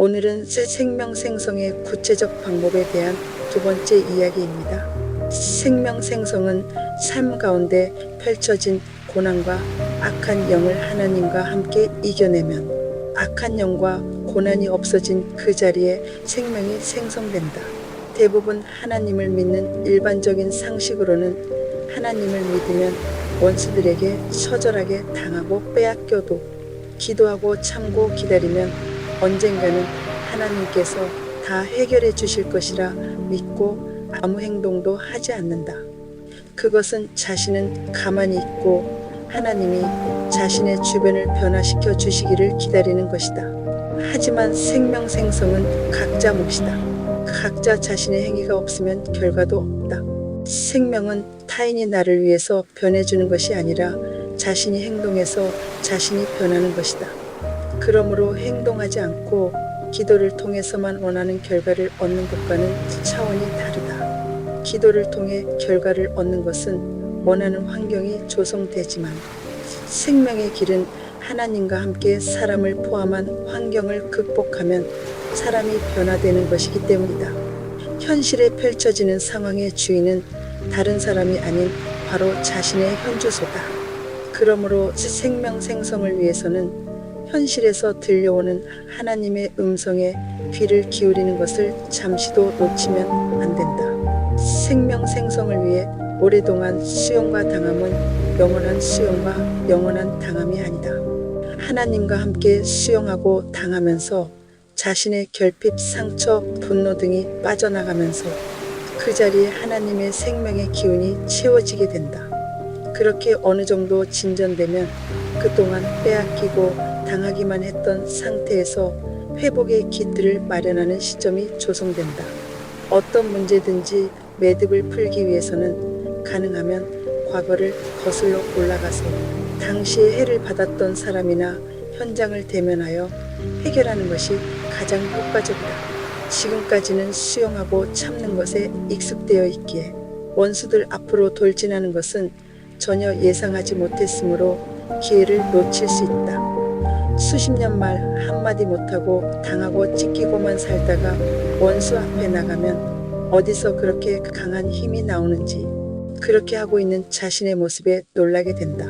오늘은 새 생명 생성의 구체적 방법에 대한 두 번째 이야기입니다. 생명 생성은 삶 가운데 펼쳐진 고난과 악한 영을 하나님과 함께 이겨내면 악한 영과 고난이 없어진 그 자리에 생명이 생성된다. 대부분 하나님을 믿는 일반적인 상식으로는 하나님을 믿으면 원수들에게 처절하게 당하고 빼앗겨도 기도하고 참고 기다리면 언젠가는 하나님께서 다 해결해 주실 것이라 믿고 아무 행동도 하지 않는다. 그것은 자신은 가만히 있고 하나님이 자신의 주변을 변화시켜 주시기를 기다리는 것이다. 하지만 생명 생성은 각자 몫이다. 각자 자신의 행위가 없으면 결과도 없다. 생명은 타인이 나를 위해서 변해주는 것이 아니라 자신이 행동해서 자신이 변하는 것이다. 그러므로 행동하지 않고 기도를 통해서만 원하는 결과를 얻는 것과는 차원이 다르다. 기도를 통해 결과를 얻는 것은 원하는 환경이 조성되지만 생명의 길은 하나님과 함께 사람을 포함한 환경을 극복하면 사람이 변화되는 것이기 때문이다. 현실에 펼쳐지는 상황의 주인은 다른 사람이 아닌 바로 자신의 현주소다. 그러므로 생명 생성을 위해서는 현실에서 들려오는 하나님의 음성에 귀를 기울이는 것을 잠시도 놓치면 안 된다. 생명 생성을 위해 오랫동안 수용과 당함은 영원한 수용과 영원한 당함이 아니다. 하나님과 함께 수용하고 당하면서 자신의 결핍, 상처, 분노 등이 빠져나가면서 그 자리에 하나님의 생명의 기운이 채워지게 된다. 그렇게 어느 정도 진전되면 그동안 빼앗기고 당하기만 했던 상태에서 회복의 길들을 마련하는 시점이 조성된다. 어떤 문제든지 매듭을 풀기 위해서는 가능하면 과거를 거슬러 올라가서 당시에 해를 받았던 사람이나 현장을 대면하여 해결하는 것이 가장 효과적이다. 지금까지는 수용하고 참는 것에 익숙되어 있기에 원수들 앞으로 돌진하는 것은 전혀 예상하지 못했으므로 기회를 놓칠 수 있다. 수십 년 말 한마디 못하고 당하고 찢기고만 살다가 원수 앞에 나가면 어디서 그렇게 강한 힘이 나오는지 그렇게 하고 있는 자신의 모습에 놀라게 된다.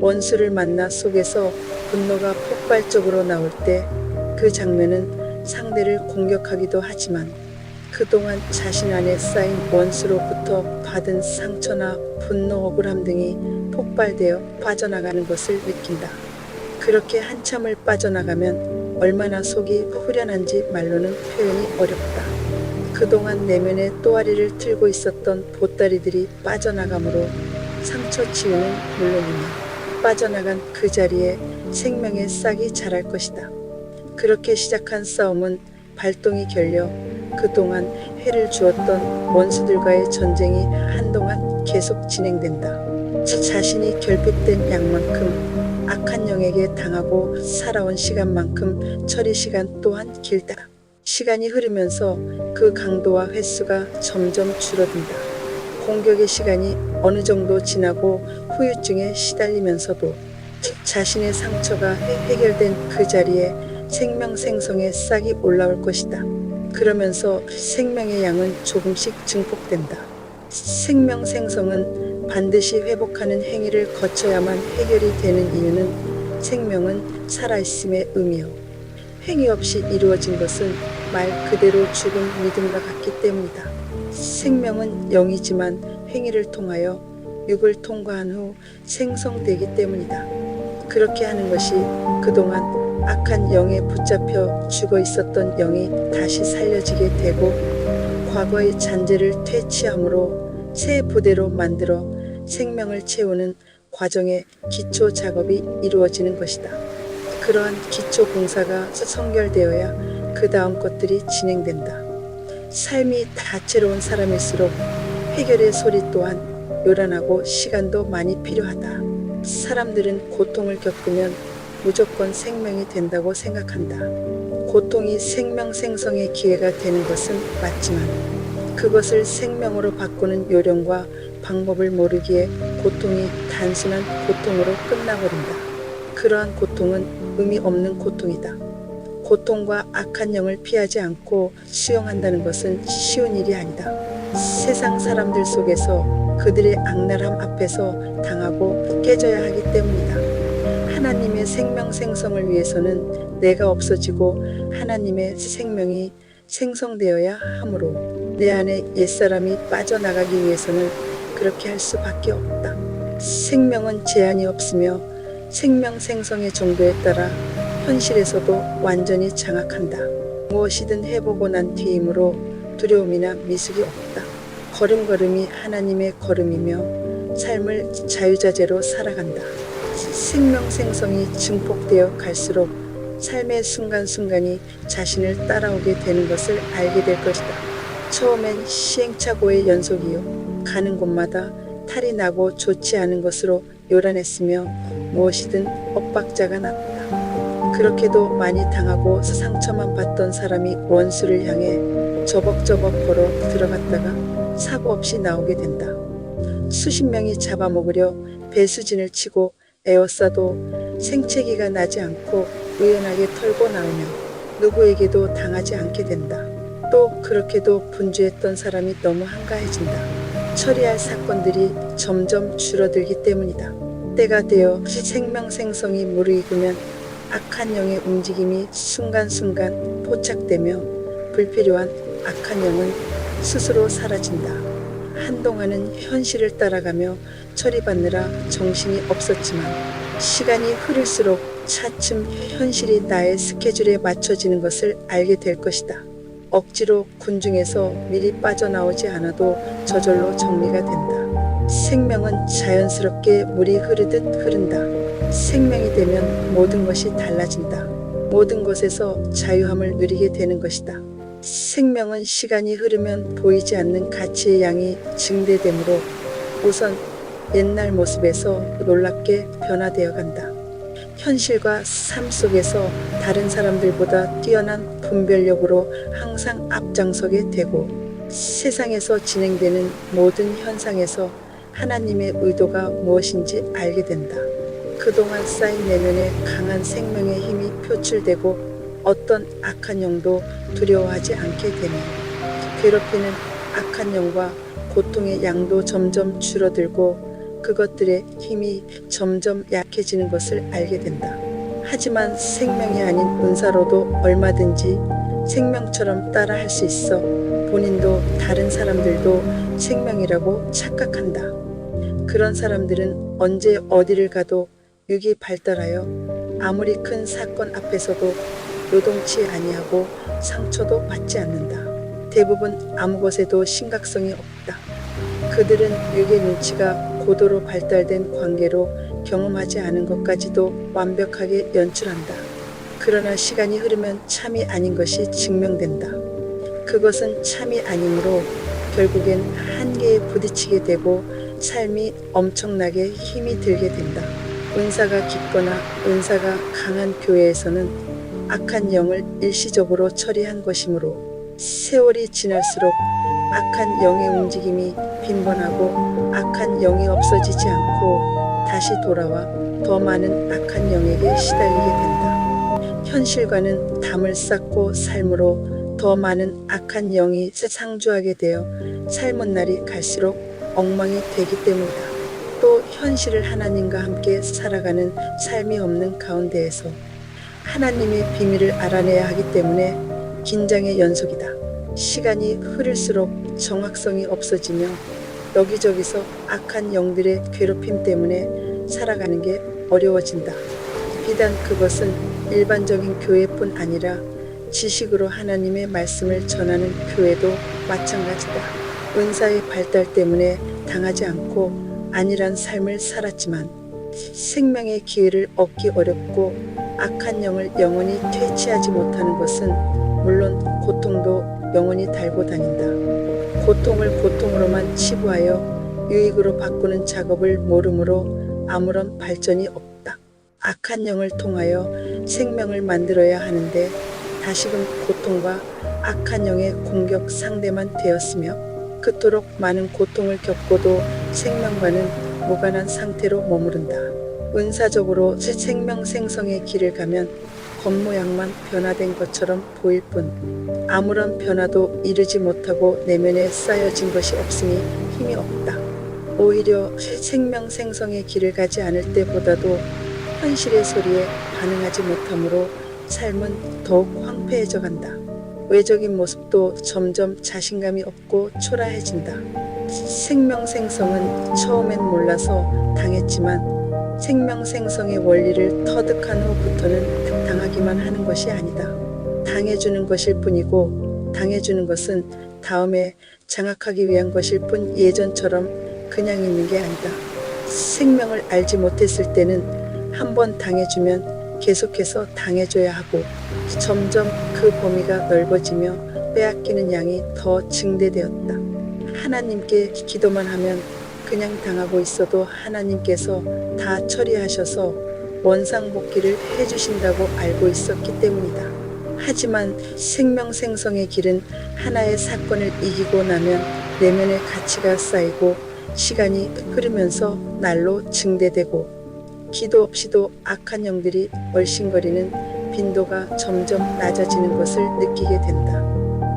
원수를 만나 속에서 분노가 폭발적으로 나올 때 그 장면은 상대를 공격하기도 하지만 그동안 자신 안에 쌓인 원수로부터 받은 상처나 분노, 억울함 등이 폭발되어 빠져나가는 것을 느낀다. 그렇게 한참을 빠져나가면 얼마나 속이 후련한지 말로는 표현이 어렵다. 그동안 내면에 또아리를 틀고 있었던 보따리들이 빠져나가므로 상처 치유는 물론이며 빠져나간 그 자리에 생명의 싹이 자랄 것이다. 그렇게 시작한 싸움은 발동이 결려 그동안 해를 주었던 원수들과의 전쟁이 한동안 계속 진행된다. 자- 자신이 결핍된 양만큼 악한 영에게 당하고 살아온 시간만큼 처리 시간 또한 길다. 시간이 흐르면서 그 강도와 횟수가 점점 줄어든다. 공격의 시간이 어느 정도 지나고 후유증에 시달리면서도 자신의 상처가 해- 해결된 그 자리에 생명 생성의 싹이 올라올 것이다. 그러면서 생명의 양은 조금씩 증폭된다. 생명 생성은 반드시 회복하는 행위를 거쳐야만 해결이 되는 이유는 생명은 살아있음의 의미요. 행위 없이 이루어진 것은 말 그대로 죽은 믿음과 같기 때문이다. 생명은 영이지만 행위를 통하여 육을 통과한 후 생성되기 때문이다. 그렇게 하는 것이 그동안 악한 영에 붙잡혀 죽어 있었던 영이 다시 살려지게 되고 과거의 잔재를 퇴치함으로 새 부대로 만들어 생명을 채우는 과정의 기초 작업이 이루어지는 것이다. 그러한 기초 공사가 성결되어야 그 다음 것들이 진행된다. 삶이 다채로운 사람일수록 해결의 소리 또한 요란하고 시간도 많이 필요하다. 사람들은 고통을 겪으면 무조건 생명이 된다고 생각한다. 고통이 생명 생성의 기회가 되는 것은 맞지만 그것을 생명으로 바꾸는 요령과 방법을 모르기에 고통이 단순한 고통으로 끝나버린다. 그러한 고통은 의미 없는 고통이다. 고통과 악한 영을 피하지 않고 수용한다는 것은 쉬운 일이 아니다. 세상 사람들 속에서 그들의 악랄함 앞에서 당하고 깨져야 하기 때문이다. 하나님의 생명 생성을 위해서는 내가 없어지고 하나님의 생명이 생성되어야 하므로 내 안에 옛사람이 빠져나가기 위해서는 그렇게 할 수밖에 없다. 생명은 제한이 없으며 생명 생성의 정도에 따라 현실에서도 완전히 장악한다. 무엇이든 해보고 난 뒤이므로 두려움이나 미숙이 없다. 걸음걸음이 하나님의 걸음이며 삶을 자유자재로 살아간다. 생명 생성이 증폭되어 갈수록 삶의 순간순간이 자신을 따라오게 되는 것을 알게 될 것이다. 처음엔 시행착오의 연속이요. 가는 곳마다 탈이 나고 좋지 않은 것으로 요란했으며 무엇이든 엇박자가 났다. 그렇게도 많이 당하고 상처만 받던 사람이 원수를 향해 저벅저벅 걸어 들어갔다가 사고 없이 나오게 된다. 수십 명이 잡아먹으려 배수진을 치고 에워싸도 생채기가 나지 않고 우연하게 털고 나오면 누구에게도 당하지 않게 된다. 또 그렇게도 분주했던 사람이 너무 한가해진다. 처리할 사건들이 점점 줄어들기 때문이다. 때가 되어 생명생성이 무르익으면 악한 영의 움직임이 순간순간 포착되며 불필요한 악한 영은 스스로 사라진다. 한동안은 현실을 따라가며 처리받느라 정신이 없었지만 시간이 흐를수록 차츰 현실이 나의 스케줄에 맞춰지는 것을 알게 될 것이다. 억지로 군중에서 미리 빠져나오지 않아도 저절로 정리가 된다. 생명은 자연스럽게 물이 흐르듯 흐른다. 생명이 되면 모든 것이 달라진다. 모든 것에서 자유함을 누리게 되는 것이다. 생명은 시간이 흐르면 보이지 않는 가치의 양이 증대되므로 우선 옛날 모습에서 놀랍게 변화되어 간다. 현실과 삶 속에서 다른 사람들보다 뛰어난 분별력으로 항상 앞장서게 되고 세상에서 진행되는 모든 현상에서 하나님의 의도가 무엇인지 알게 된다. 그동안 쌓인 내면에 강한 생명의 힘이 표출되고 어떤 악한 영도 두려워하지 않게 되며 괴롭히는 악한 영과 고통의 양도 점점 줄어들고 그것들의 힘이 점점 약해지는 것을 알게 된다. 하지만 생명이 아닌 은사로도 얼마든지 생명처럼 따라 할 수 있어 본인도 다른 사람들도 생명이라고 착각한다. 그런 사람들은 언제 어디를 가도 육이 발달하여 아무리 큰 사건 앞에서도 요동치 아니하고 상처도 받지 않는다. 대부분 아무 것에도 심각성이 없다. 그들은 육의 눈치가 고도로 발달된 관계로 경험하지 않은 것까지도 완벽하게 연출한다. 그러나 시간이 흐르면 참이 아닌 것이 증명된다. 그것은 참이 아니므로 결국엔 한계에 부딪히게 되고 삶이 엄청나게 힘이 들게 된다. 은사가 깊거나 은사가 강한 교회에서는 악한 영을 일시적으로 처리한 것이므로 세월이 지날수록 악한 영의 움직임이 빈번하고 악한 영이 없어지지 않고 다시 돌아와 더 많은 악한 영에게 시달리게 된다. 현실과는 담을 쌓고 삶으로 더 많은 악한 영이 상주하게 되어 삶은 날이 갈수록 엉망이 되기 때문이다. 또 현실을 하나님과 함께 살아가는 삶이 없는 가운데에서 하나님의 비밀을 알아내야 하기 때문에 긴장의 연속이다. 시간이 흐를수록 정확성이 없어지며 여기저기서 악한 영들의 괴롭힘 때문에 살아가는 게 어려워진다. 비단 그것은 일반적인 교회뿐 아니라 지식으로 하나님의 말씀을 전하는 교회도 마찬가지다. 은사의 발달 때문에 당하지 않고 안일한 삶을 살았지만 생명의 기회를 얻기 어렵고 악한 영을 영원히 퇴치하지 못하는 것은 물론 고통도 영원히 달고 다닌다. 고통을 고통으로만 치부하여 유익으로 바꾸는 작업을 모르므로 아무런 발전이 없다. 악한 영을 통하여 생명을 만들어야 하는데 다시금 고통과 악한 영의 공격 상대만 되었으며 그토록 많은 고통을 겪고도 생명과는 무관한 상태로 머무른다. 은사적으로 새 생명 생성의 길을 가면 겉모양만 변화된 것처럼 보일 뿐 아무런 변화도 이루지 못하고 내면에 쌓여진 것이 없으니 힘이 없다. 오히려 생명 생성의 길을 가지 않을 때보다도 현실의 소리에 반응하지 못하므로 삶은 더욱 황폐해져 간다. 외적인 모습도 점점 자신감이 없고 초라해진다. 생명 생성은 처음엔 몰라서 당했지만 생명 생성의 원리를 터득한 후부터는 당하기만 하는 것이 아니다. 당해주는 것일 뿐이고 당해주는 것은 다음에 장악하기 위한 것일 뿐 예전처럼 그냥 있는 게 아니다. 생명을 알지 못했을 때는 한 번 당해주면 계속해서 당해줘야 하고 점점 그 범위가 넓어지며 빼앗기는 양이 더 증대되었다. 하나님께 기도만 하면 그냥 당하고 있어도 하나님께서 다 처리하셔서 원상복귀를 해주신다고 알고 있었기 때문이다. 하지만 생명 생성의 길은 하나의 사건을 이기고 나면 내면의 가치가 쌓이고 시간이 흐르면서 날로 증대되고 기도 없이도 악한 영들이 얼씬거리는 빈도가 점점 낮아지는 것을 느끼게 된다.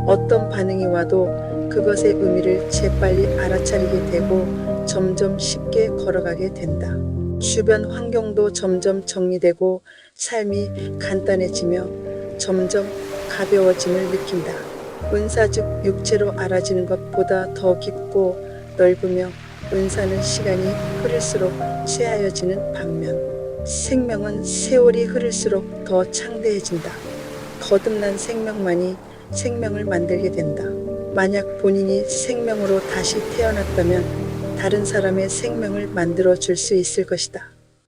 어떤 반응이 와도 그것의 의미를 재빨리 알아차리게 되고 점점 쉽게 걸어가게 된다. 주변 환경도 점점 정리되고 삶이 간단해지며 점점 가벼워짐을 느낀다. 은사 즉 육체로 알아지는 것보다 더 깊고 넓으며 은사는 시간이 흐를수록 쇠하여지는 반면 생명은 세월이 흐를수록 더 창대해진다. 거듭난 생명만이 생명을 만들게 된다. 만약 본인이 생명으로 다시 태어났다면 다른 사람의 생명을 만들어 줄 수 있을 것이다.